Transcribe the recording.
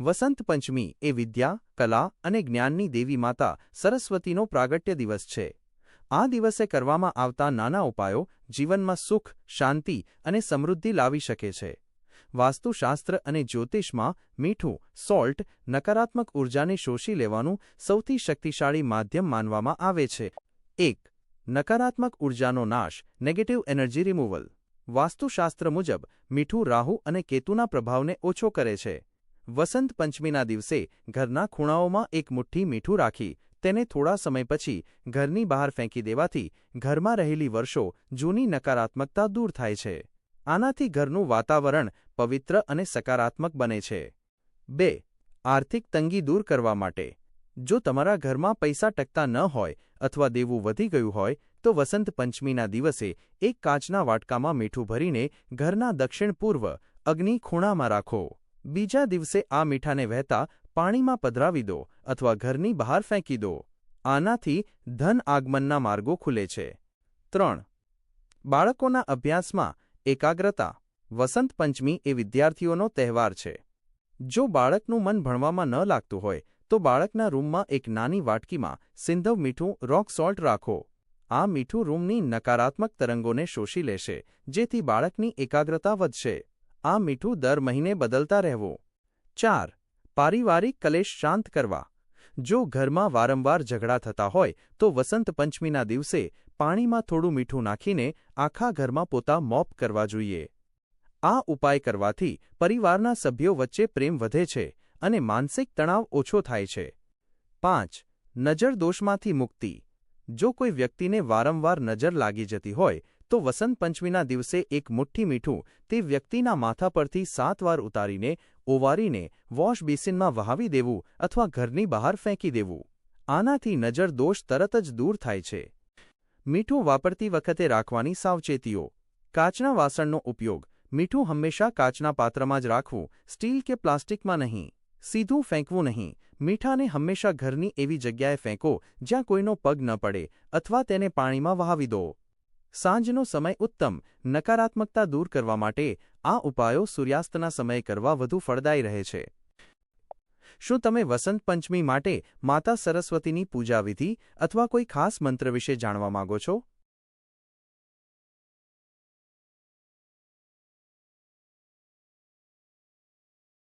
વસંત પંચમી એ વિદ્યા, કલા અને જ્ઞાનની દેવી માતા સરસ્વતીનો પ્રાગટ્ય દિવસ છે. આ દિવસે કરવામાં આવતા નાના ઉપાયો જીવનમાં સુખ, શાંતિ અને સમૃદ્ધિ લાવી શકે છે. વાસ્તુશાસ્ત્ર અને જ્યોતિષમાં મીઠું, સોલ્ટ, નકારાત્મક ઉર્જાને શોષી લેવાનું સૌથી શક્તિશાળી માધ્યમ માનવામાં આવે છે. એક, નકારાત્મક ઉર્જાનો નાશ નેગેટિવ એનર્જી રિમૂવલ વાસ્તુશાસ્ત્ર મુજબ મીઠું રાહુ અને કેતુના પ્રભાવને ઓછો કરે છે. વસંત પંચમીના દિવસે ઘરના ખૂણાઓમાં એક મુઠ્ઠી મીઠું રાખી તેને થોડા સમય પછી ઘરની બહાર ફેંકી દેવાથી ઘરમાં રહેલી વર્ષો જૂની નકારાત્મકતા દૂર થાય છે. આનાથી ઘરનું વાતાવરણ પવિત્ર અને સકારાત્મક બને છે. બે, આર્થિક તંગી દૂર કરવા માટે. જો તમારા ઘરમાં પૈસા ટકતા ન હોય અથવા દેવું વધી ગયું હોય, તો વસંત પંચમીના દિવસે એક કાચના વાટકામાં મીઠું ભરીને ઘરના દક્ષિણ પૂર્વ અગ્નિ ખૂણામાં રાખો. બીજા દિવસે આ મીઠાને વહેતા પાણીમાં પધરાવી દો અથવા ઘરની બહાર ફેંકી દો. આનાથી ધન આગમનના માર્ગો ખુલે છે. ત્રણ. બાળકોના અભ્યાસમાં એકાગ્રતા. વસંત પંચમી એ વિદ્યાર્થીઓનો તહેવાર છે. જો બાળકનું મન ભણવામાં ન લાગતું હોય, તો બાળકના રૂમમાં એક નાની વાટકીમાં સિંધવ મીઠું રોક સોલ્ટ રાખો. આ મીઠું રૂમની નકારાત્મક તરંગોને શોષી લેશે, જેથી બાળકની એકાગ્રતા વધશે. આ મીઠું દર મહિને બદલતા રહેવું. ચાર, પારિવારિક કલેશ શાંત કરવા. જો ઘરમાં વારંવાર ઝઘડા થતા હોય, તો વસંત પંચમીના દિવસે પાણીમાં થોડું મીઠું નાખીને આખા ઘરમાં પોતા મોપ કરવા જોઈએ. આ ઉપાય કરવાથી પરિવારના સભ્યો વચ્ચે પ્રેમ વધે છે અને માનસિક તણાવ ઓછો થાય છે. પાંચ નજર દોષમાંથી મુક્તિ. જો કોઈ વ્યક્તિને વારંવાર નજર લાગી જતી હોય તો વસંત પંચમીના દિવસે એક મુઠ્ઠી મીઠું તે વ્યક્તિના માથા પરથી સાત વાર ઉતારીને ઓવારીને વોશ બેસિનમાં વહાવી દેવું અથવા ઘરની બહાર ફેંકી દેવું. આનાથી નજર દોષ તરત જ દૂર થાય છે. મીઠું વાપરતી વખતે રાખવાની સાવચેતીઓ. કાચના વાસણનો ઉપયોગ. મીઠું હંમેશા કાચના પાત્રમાં જ રાખવું, સ્ટીલ કે પ્લાસ્ટિકમાં નહીં. સીધું ફેંકવું નહીં. મીઠાને હંમેશા ઘરની એવી જગ્યાએ ફેંકો જ્યાં કોઈનો પગ ન પડે અથવા તેને પાણીમાં વહાવી દો. સાંજનો સમય ઉત્તમ, નકારાત્મકતા દૂર કરવા માટે આ ઉપાયો સૂર્યાસ્તના સમયે કરવા વધુ ફળદાયી રહે છે. શું તમે વસંત પંચમી માટે માતા સરસ્વતીની પૂજા વિધિ અથવા કોઈ ખાસ મંત્ર વિશે જાણવા માંગો છો?